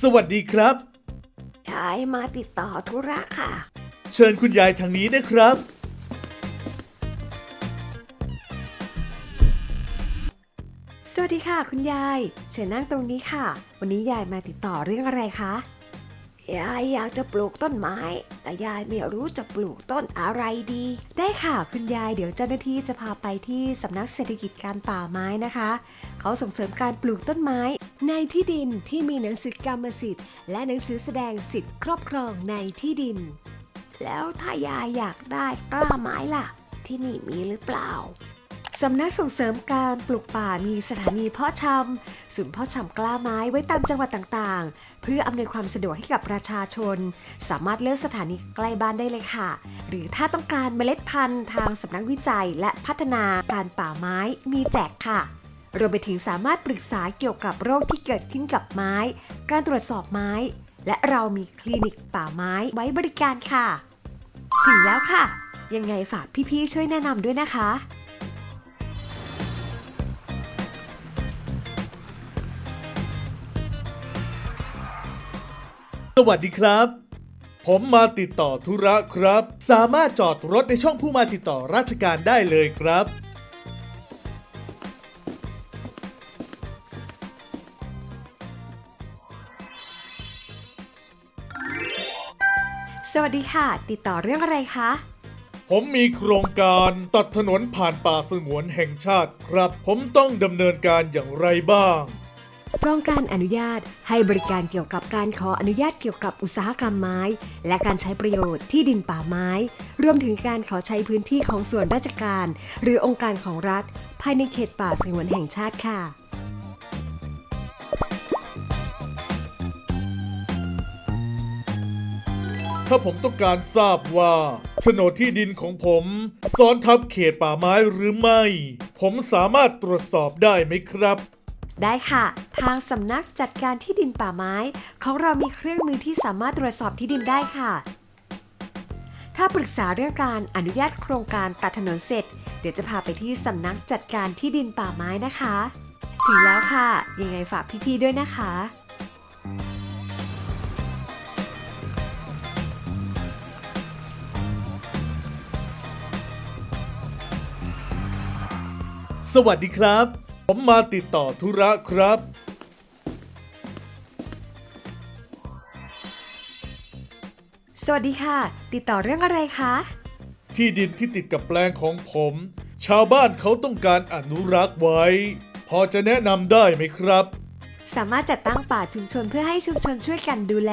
สวัสดีครับยายมาติดต่อธุระค่ะ เชิญคุณยายทางนี้นะครับ สวัสดีค่ะ คุณยาย เชิญนั่งตรงนี้ค่ะ วันนี้ยายมาติดต่อเรื่องอะไรคะ ยายอยากจะปลูกต้นไม้ แต่ยายไม่รู้จะปลูกต้นอะไรดี ได้ค่ะคุณยายเดี๋ยวเจ้าหน้าที่จะพาไปที่สำนักเศรษฐกิจการป่าไม้นะคะ เขาส่งเสริมการปลูกต้นไม้ ในที่ดินที่มีหนังสือกรรมสิทธิ์ และหนังสือแสดงสิทธิ์ครอบครองในที่ดิน แล้วถ้ายายอยากได้กล้าไม้ล่ะ ที่นี่มีหรือเปล่าสำนักส่งเสริมการปลูกป่ามีสถานีเพาะชำศูนย์เพาะชำกล้าไม้ไว้ตามจังหวัดต่างๆ เพื่ออำนวยความสะดวกให้กับประชาชน สามารถเลือกสถานีใกล้บ้านได้เลยค่ะ หรือถ้าต้องการเมล็ดพันธุ์ทางสำนักวิจัยและพัฒนาการป่าไม้มีแจกค่ะ รวมไปถึงสามารถปรึกษาเกี่ยวกับโรคที่เกิดขึ้นกับไม้ การตรวจสอบไม้ และเรามีคลินิกป่าไม้ไว้บริการค่ะ ถึงแล้วค่ะ ยังไงฝากพี่ๆช่วยแนะนำด้วยนะคะสวัสดีครับ ผมมาติดต่อธุระครับ สามารถจอดรถในช่องผู้มาติดต่อราชการได้เลยครับ สวัสดีค่ะ ติดต่อเรื่องอะไรคะ ผมมีโครงการตัดถนนผ่านป่าสงวนแห่งชาติครับ ผมต้องดำเนินการอย่างไรบ้าง โครงการอนุญาตให้บริการเกี่ยวกับการขออนุญาตเกี่ยวกับอุตสาหกรรมไม้ และการใช้ประโยชน์ที่ดินป่าไม้ รวมถึงการขอใช้พื้นที่ของส่วนราชการ หรือองค์การของรัฐ ภายในเขตป่าสงวนแห่งชาติค่ะ ถ้าผมต้องการทราบว่าโฉนดที่ดินของผมซ้อนทับเขตป่าไม้หรือไม่ ผมสามารถตรวจสอบได้ไหมครับ ได้ค่ะ ทางสำนักจัดการที่ดินป่าไม้ ของเรามีเครื่องมือที่สามารถตรวจสอบที่ดินได้ค่ะ ถ้าปรึกษาเรื่องการอนุญาตโครงการตัดถนนเสร็จ เดี๋ยวจะพาไปที่สำนักจัดการที่ดินป่าไม้นะคะ ถึงแล้วค่ะ ยังไงฝากพี่ๆด้วยนะคะ สวัสดีครับ ผมมาติดต่อธุระครับ สวัสดีค่ะ ติดต่อเรื่องอะไรคะ ที่ดินที่ติดกับแปลงของผม ชาวบ้านเขาต้องการอนุรักษ์ไว้ พอจะแนะนำได้ไหมครับ สามารถจัดตั้งป่าชุมชนเพื่อให้ชุมชนช่วยกันดูแล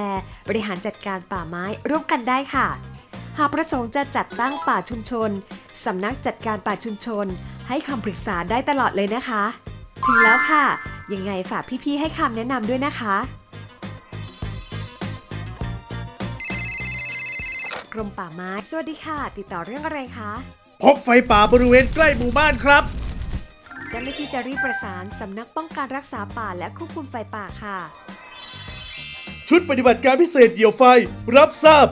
บริหารจัดการป่าไม้ร่วมกันได้ค่ะ หากประสงค์จะจัดตั้งป่าชุมชนสำนักจัดการป่าชุมชน ให้คำปรึกษาได้ตลอดเลยนะคะ ถึงแล้วค่ะ ยังไงฝากพี่ๆให้คำแนะนำด้วยนะคะกรมป่าไม้ สวัสดีค่ะ ติดต่อเรื่องอะไรคะ พบไฟป่าบริเวณใกล้หมู่บ้านครับ เจ้าหน้าที่จะรีบประสานสำนักป้องกันรักษาป่าและควบคุมไฟป่าค่ะ ชุดปฏิบัติการพิเศษเหยี่ยวไฟ รับทราบ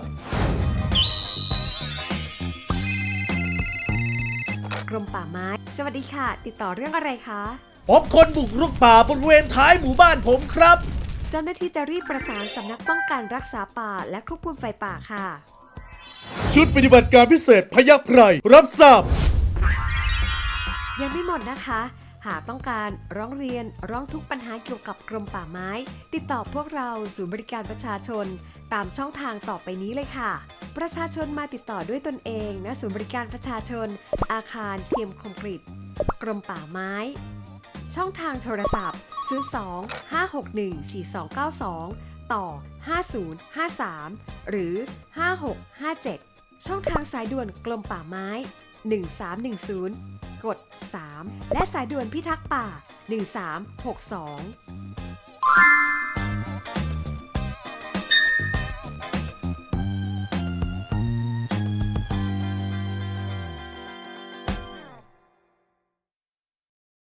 กรมป่าไม้ สวัสดีค่ะ ติดต่อเรื่องอะไรคะ พบคนบุกรุกป่าบริเวณท้ายหมู่บ้านผมครับ เจ้าหน้าที่จะรีบประสานสำนักป้องกันรักษาป่า และควบคุมไฟป่าค่ะ ชุดปฏิบัติการพิเศษพยัคฆ์ไพรรับทราบ ยังไม่หมดนะคะ หากต้องการร้องเรียนร้องทุกปัญหาเกี่ยวกับกรมป่าไม้ ติดต่อพวกเราศูนย์บริการประชาชน ตามช่องทางต่อไปนี้เลยค่ะ ประชาชนมาติดต่อด้วยตนเองณศูนย์บริการประชาชน อาคารเทียมคอมกรีตกรมป่าไม้ ช่องทางโทรศัพท์ 02 561 4292 ต่อ 5053 หรือ 5657 ช่องทางสายด่วนกรมป่าไม้ 1310 กด 3 และสายด่วนพิทักษ์ป่า 1362